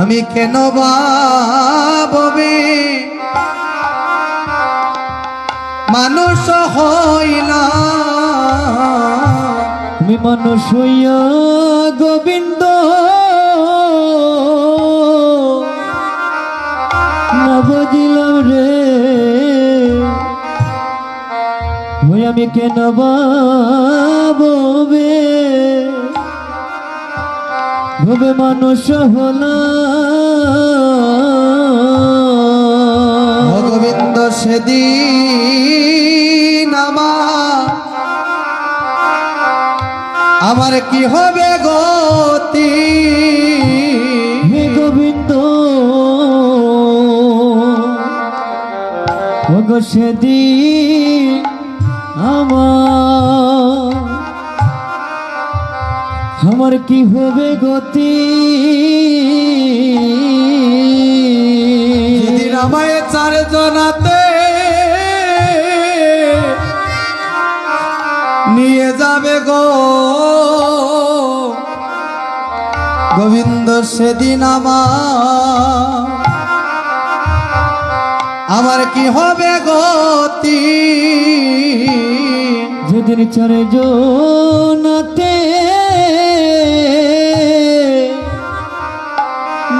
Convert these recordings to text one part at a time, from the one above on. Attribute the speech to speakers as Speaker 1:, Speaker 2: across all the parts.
Speaker 1: আমি কেন ভাববে? মানুষ হইলা
Speaker 2: তুমি মানুষ হইয়া গোবিন্দ। বুঝিলাম রে। আমি কেন বাবে ভবে মানুষ হলাম।
Speaker 1: সেদিন আমার আমার কি হবে গতি
Speaker 2: হে গোবিন্দ। সেদিন আমার আমার কি হবে গতি
Speaker 1: আমায় চার জনাতে নিয়ে যাবে গো। গোবিন্দ সেদিন আমার আমার কি হবে গতি
Speaker 2: যেদিন চারে জনাতে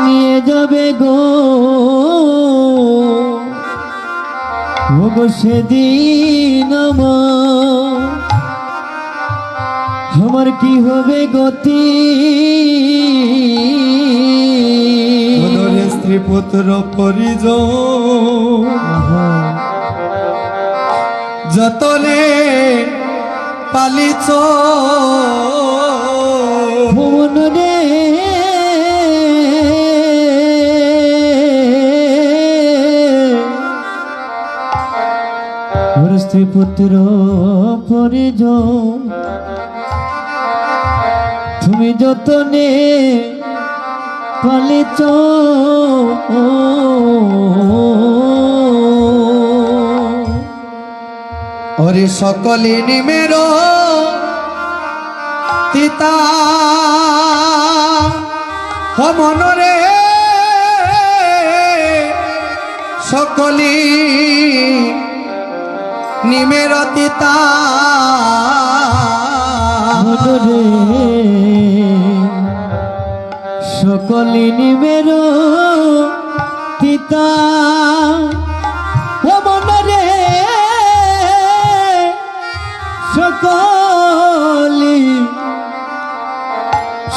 Speaker 2: নিয়ে যাবে গো। ওগো সেদিন আমার আমার কি হবে গতি?
Speaker 1: স্ত্রী পুত্র পরিজন যতনে পালিছ।
Speaker 2: ভুবন রে। স্ত্রী পুত্র পরিজ তুমি যতনে পালিছ
Speaker 1: ওরে সকলে নিমের তিতা। মনরে সকলি নিমের তিতা।
Speaker 2: রে সকলি নিমের পিতা মনরে সকলি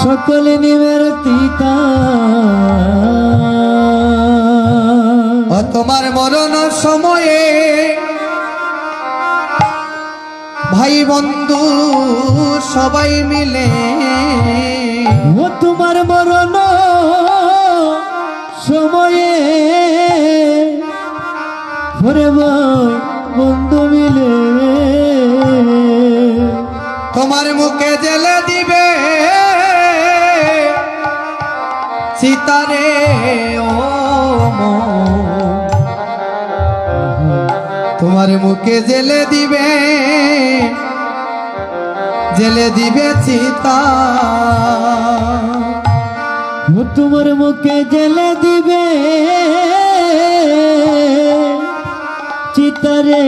Speaker 2: সকলি নিমের পিতা।
Speaker 1: ও তোমার মরণ সময়ে ভাই বন্ধু সবাই মিলে
Speaker 2: ও তোমার মরণ ভাই বন্ধু মিলে।
Speaker 1: তোমার মুখে জেলে দিবে। সীতারে ও। তোমার মুখে জেলে দিবে। জেলে দিবে
Speaker 2: ও তোমার মুখে জেলে দিবে। তরে